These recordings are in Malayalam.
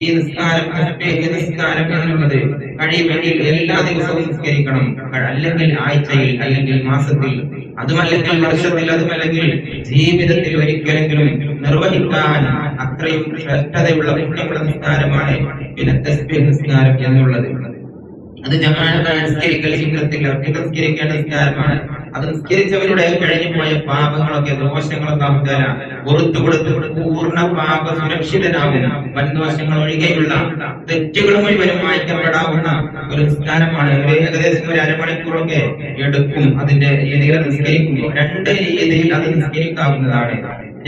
ഈ നിസ്കാരം ഈ നിസ്കാരം എന്നുള്ളത് കഴിയുമെങ്കിൽ എല്ലാ ദിവസവും നിസ്കരിക്കണം. അല്ലെങ്കിൽ ആഴ്ചയിൽ അല്ലെങ്കിൽ മാസത്തിൽ അതുമല്ലെങ്കിൽ വർഷത്തിൽ അതുമല്ലെങ്കിൽ ജീവിതത്തിൽ ഒരിക്കലെങ്കിലും നിർവഹിക്കാൻ അത്രയും ശ്രേഷ്ഠതയുള്ള പുണ്യമുള്ള നിസ്കാരമാണ് പിന്നെ തസ്ബീഹ് നിസ്കാരം എന്നുള്ളത്. അത് ജമാഅത്തായി നിസ്കരിക്കൽ ചിത്രത്തിൽ നിസ്കരിക്കേണ്ട നിസ്കാരമാണ്. അത് നിസ്കരിച്ചവരുടെ കഴിഞ്ഞു പോയ പാപങ്ങളൊക്കെ ദോഷങ്ങളൊക്കെ അവതര പുറത്തു കൊടുത്ത് പൂർണ പാപ സുരക്ഷിതനാകുന്ന വൻദോഷങ്ങൾ ഒഴികെയുള്ള തെറ്റുകൾ മുഴുവനും വായിക്കപ്പെടാവുന്ന ഒരു നിസ്കാരമാണ്. ഏകദേശം ഒരു അരമണിക്കൂറൊക്കെ എടുക്കും. അതിന്റെ രീതിയിൽ നിസ്കരിക്കുമ്പോൾ രണ്ട് രീതിയിൽ അത് നിസ്കരിക്കാവുന്നതാണ്.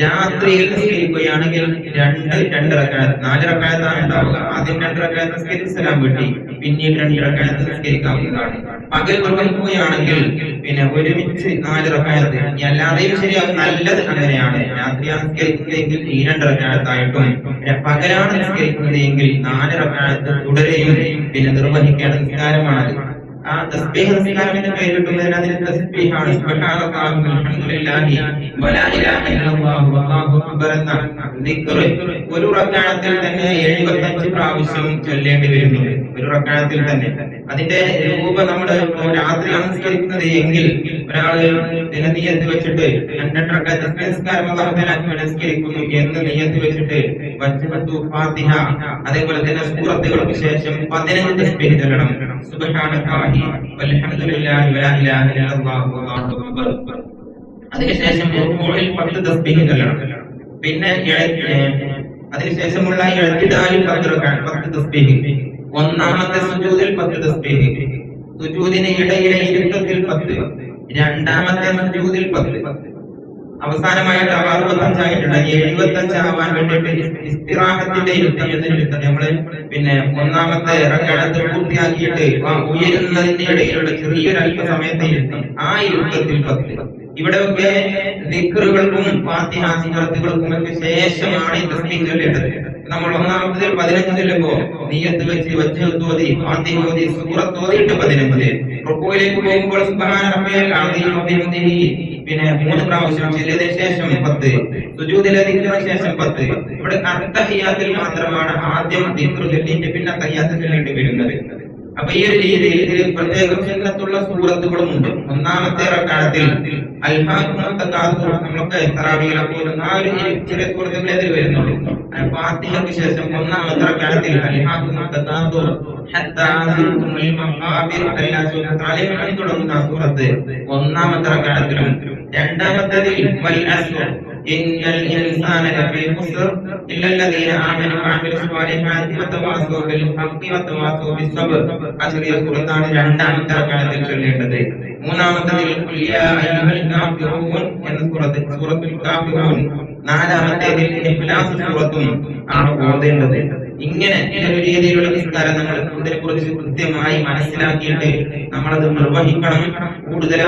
രാത്രിയിൽ നിസ്കരിക്കുകയാണെങ്കിൽ രണ്ട് രണ്ട് റക്കായത്ത് നാല് റക്കായത്താണ് ഉണ്ടാവുക. ആദ്യം രണ്ട് റക്കായത്ത് നിസ്കരിച്ച് സലാം വീട്ടി പിന്നീട് രണ്ട് റക്കായത്ത് നിസ്കരിക്കാവുന്നതാണ്. പകൽ നിർവഹിക്കുകയാണെങ്കിൽ പിന്നെ ഒരുമിച്ച് നാല് റക്കായത്ത് ഇനി അല്ലാതെയും ശരിയാകും നല്ലത് അങ്ങനെയാണ്. രാത്രി നിസ്കരിക്കുന്നതെങ്കിൽ ഈ രണ്ട് റക്കായത്തായിട്ടും പിന്നെ പകലാണ് നിസ്കരിക്കുന്നതെങ്കിൽ നാല് റക്കായത്ത് തുടരെയും പിന്നെ നിർവഹിക്കേണ്ട നിസ്കാരമാണത്. ആ തസ്ബീഹ് അതിന് വലാ ഇലാഹ ഇല്ലല്ലാഹു വല്ലാഹു ഒരു റക്അത്തിൽ തന്നെ 75 പ്രാവശ്യം ചൊല്ലേണ്ടി വരുന്നു. ഒരു റക്അത്തിൽ തന്നെ. അതിന്റെ രൂപ നമ്മൾ രാത്രി നമസ്കരിക്കുന്നത് എങ്കിൽ ഒരാൾ പിന്നെ നിയത്ത് വെച്ചിട്ട് രണ്ട് റക്അത്ത് തസ്ബീഹ് നിസ്കാരം അല്ലാഹു മനസ്കരിക്കുന്നു എന്ന് നിയത്ത് വെച്ചിട്ട്? ഫാത്തിഹ. അതേപോലെ തന്നെ സൂറത്തുകൾക്ക് ശേഷം 15 തസ്ബീഹ് ചൊല്ലണം. സുബ്ഹാനല്ലാഹി വൽഹംദുലില്ലാഹി വലാ ഇലാഹ ഇല്ലല്ലാഹു വല്ലാഹു അക്ബർ. അതിനുശേഷം റുകൂഇൽ 10 തസ്ബീഹ് ചൊല്ലണം. പിന്നെ അതിനുശേഷമുള്ള എഴുത്തിദാലിൽ 10 റക്അത്ത് 10 തസ്ബീഹ്. ഒന്നാമത്തെ സുജൂദിൽ 10 തസ്ബീഹ്. സുജൂദിന് ഇടയിലെ ഇരുത്തത്തിൽ 10 രണ്ടാമത്തെ സുജൂദിൽ 10 അവസാനമായിട്ട് അറുപത്തഞ്ചായിട്ടുണ്ട് എഴുപത്തഞ്ച് ആവാൻ വേണ്ടിയിട്ട് ഇസ്തിറാഹത്തിന്റെ യുദ്ധം എന്നൊരു യുദ്ധം നമ്മൾ പിന്നെ ഒന്നാമത്തെ റക്കടത്ത് പൂർത്തിയാക്കിയിട്ട് ഉയരുന്നതിന്റെ ഇടയിലുള്ള ചെറിയൊരു അല്പസമയത്തെ യുദ്ധം. ആ യുദ്ധത്തിൽ പത്ത്. ഇവിടെയൊക്കെ ദിക്കറുകൾക്കും ഫാത്തിഹാസികൾക്കും ഒക്കെ ശേഷമാണ് ഈ ചൊല്ലേണ്ടത് നമ്മൾ ഒന്നാമത്തെ പതിനഞ്ച് ചൊല്ലുമ്പോ നീയത്ത് വെച്ച് വെച്ച് തോതി ഫാത്തിഹ തോതി സൂറത്ത് ഓതിയിട്ട് പതിനഞ്ച് റുക്കോയിലേക്ക് പോകുമ്പോൾ അസീം വബിഹംദിഹി പിന്നെ മൂന്ന് പ്രാവശ്യം ചെല്ലിയതിനു ശേഷം പത്ത് സുജൂദിലെ ദിക്റിന് ശേഷം പത്ത്. ഇവിടെ അത്തഹിയാത്തിൽ മാത്രമാണ് ആദ്യം ദിക്റ് ചൊല്ലിയിട്ട് പിന്നെ തയ്യാത്ത് വേണ്ടി വരുന്നത്. അപ്പൊ ഈ ഒരു രീതിയിൽ ഇതിൽ പ്രത്യേകം ചിഹ്നത്തുള്ള സൂറത്തുകളും ഉണ്ട്. ഒന്നാമത്തെ റക്കാലത്തിൽ നമ്മളൊക്കെ തറാവികളെ പോലും ആ ഒരു ചെറിയ സൂറത്തുകൾ എതിൽ വരുന്നുള്ളൂ. ഫാത്തിഹയ്ക്ക് ശേഷം ഒന്നാമത്തെ റക്കാലത്തിൽ തുടങ്ങുന്ന സൂറത്ത് ഒന്നാമത്തെ റക്കാലത്തിലും രണ്ടാമത്തേതിൽ വൽ അസ്ർ إن الإنسان لفي خسر إلا الذين آمنوا وعملوا الصالحات وتواصوا بالحق وتواصوا بالصبر അച്ചറിയ സുഹൃത്താണ് രണ്ടാമത്തെ റക്കാലത്തിൽ ചൊല്ലേണ്ടത് മൂന്നാമത്തതിൽ ഖുൽ യാ അയ്യുഹൽ കാഫിറൂൻ എന്ന സൂറത്ത് സൂറത്തുൽ കാഫിറൂൻ നാലാമത്തേതിൽ ഇഖ്ലാസ് സൂറത്തും ആണ് ഓതേണ്ടത് ഇങ്ങനെ ഒരു രീതിയിലുള്ള നിസ്കാരം നമ്മൾ ഇതിനെ കുറിച്ച് കൃത്യമായി മനസ്സിലാക്കിയിട്ട് നമ്മളത് നിർവഹിക്കണം കൂടുതൽ